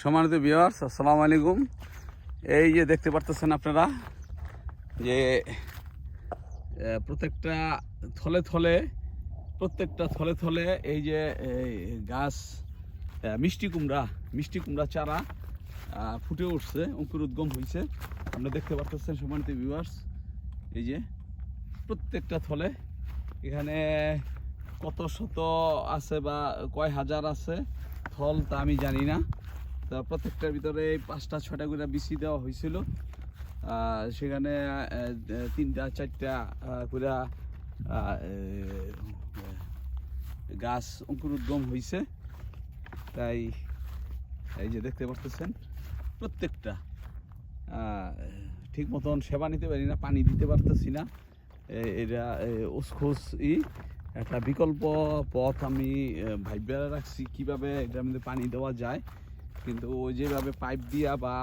সম্মানিত বিয়ার্স আসসালামু আলাইকুম। এই যে দেখতে পারতেছেন আপনারা যে প্রত্যেকটা থলে থলে, প্রত্যেকটা থলে থলে এই যে গাছ মিষ্টি কুমড়া মিষ্টি কুমড়া চারা ফুটে উঠছে, অঙ্কুর উদ্গম হয়েছে আপনারা দেখতে পারতেছেন সম্মানিত ভিউয়ার্স এই যে প্রত্যেকটা থলে, এখানে কত শত আছে বা কয় হাজার আছে, থল তা আমি জানি না। তা প্রত্যেকটার ভিতরে এই পাঁচটা ছটা করে বিসি দেওয়া হয়েছিল। সেখানে তিনটা, চারটা করে গাছ অঙ্কুর উদ্গম হয়েছে। তাই, এই যে দেখতে পাচ্ছেন প্রত্যেকটা ঠিক মতন সেবা নিতে পারি না, পানি দিতে পারতেছি না। এটা উসখুস ই, একটা বিকল্প পথ আমি ভাইবে রাখছি কীভাবে এটার মধ্যে পানি দেওয়া যায়। কিন্তু ওই যেভাবে পাইপ দিয়া বা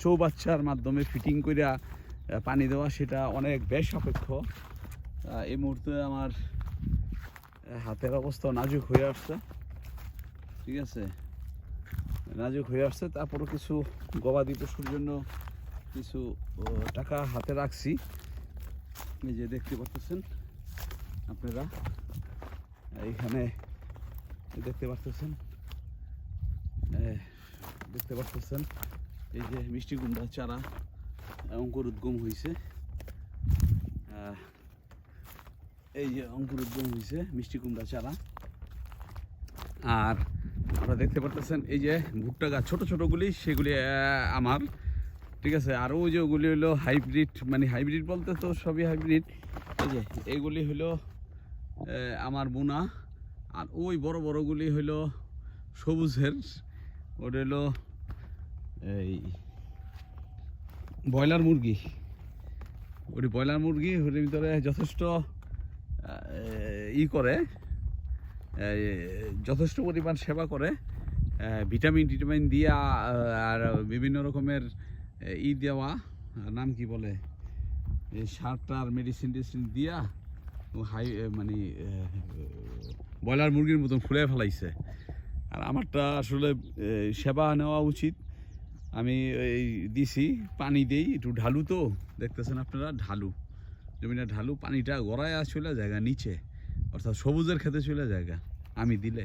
চৌবাচ্চার মাধ্যমে ফিটিং আহ, পানি দেওয়া সেটা অনেক বেশ সাপেক্ষ। এই মুহূর্তে আমার হাতের অবস্থা নাজুক হয়ে আসছে। ঠিক আছে? নাজুক হয়ে আসছে। তারপরও কিছু গবাদি পশুর জন্য কিছু টাকা হাতে রাখছি। যে দেখতে পাচ্ছেন আপনারা? এইখানে দেখতে পাচ্ছেন দেখতে পাচ্ছেন এই যে মিষ্টি কুমড়া চারা অঙ্কুর উদ্গম হয়েছে এই যে অঙ্কুর উদ্গম হয়েছে মিষ্টি কুমড়া চারা। আর আপনারা দেখতে পাচ্ছেন এই যে ভুট্টা গাছ, ছোট ছোটগুলি সেগুলি আমার। ঠিক আছে, আর ওই যে ওগুলি হলো হাইব্রিড মানে হাইব্রিড বলতে তো সবই হাইব্রিড। এই যে এইগুলি হলো আমার বোনা। আর ওই বড় বড়গুলি হলো সবুজের ওটা হলো এই ব্রয়লার মুরগি। ওটি ব্রয়লার মুরগি, ওটির ভিতরে যথেষ্ট ই করে যথেষ্ট পরিমাণ সেবা করে ভিটামিন, টিটামিন দিয়া আর বিভিন্ন রকমের ই দেওয়া নাম কি বলে, এই সারটার মেডিসিন টেডিসিন দিয়া হাই মানে ব্রয়লার মুরগির মতন ফুলে ফেলাইছে। আর আমারটা আসলে সেবা নেওয়া উচিত। আমি এই দিছি, পানি দেই, একটু ঢালু তো, দেখতেছেন আপনারা, ঢালু। জমিটা ঢালু, পানিটা গড়ায় চলে জায়গা, নিচে, অর্থাৎ সবুজের খেতে চলে জায়গা, আমি দিলে।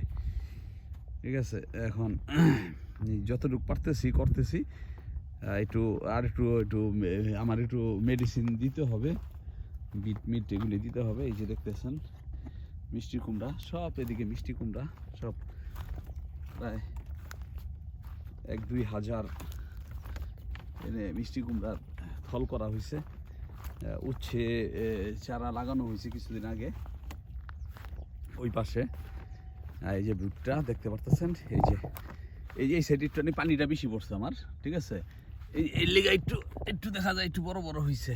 ঠিক আছে, এখন যতটুকু পারতেছি, করতেছি। একটু, আর একটু একটু আমার একটু মেডিসিন দিতে হবে। বিট মিট এগুলি দিতে হবে, এই যে দেখতেছেন, মিষ্টি কুমড়া, সব এদিকে মিষ্টি কুমড়া, সব প্রায় এক দুই হাজার এনে মিষ্টি কুমড়ার ফল করা হয়েছে। উচ্ছে চারা লাগানো হয়েছে কিছুদিন আগে। ওই পাশে এই যে ভুট্টা, দেখতে পারতেছেন? এই যে এই যে এই সাইডটা পানিটা বেশি পড়ছে আমার, ঠিক আছে? এই এই লেগে একটু একটু দেখা যায়, একটু বড় বড় হয়েছে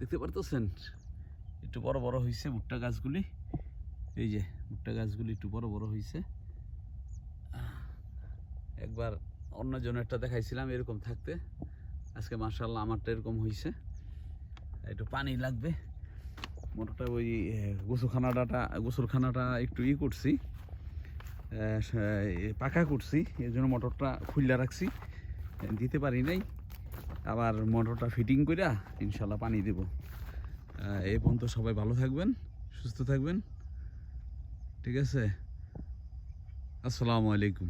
দেখতে পারতেছেন? একটু বড় বড় হয়েছে ভুট্টা গাছগুলি। এই যে, ভুট্টা গাছগুলি একটু বড় বড় হয়েছে একবার অন্য জনেরটা দেখাইছিলাম এরকম থাকতে। আজকে মার্শাল্লাহ আমারটা এরকম হয়েছে একটু পানি লাগবে। মোটরটা ওই এ, গোসলখানাটা গোসলখানাটা একটু ই করছি। পাকা করছি। এর জন্য মোটরটা খুললা রাখছি। দিতে পারি নাই। আবার মোটরটা ফিটিং কইরা ইনশাল্লাহ পানি দেব। এই পর্যন্ত সবাই ভালো থাকবেন সুস্থ থাকবেন। ঠিক আছে? আসসালামু আলাইকুম।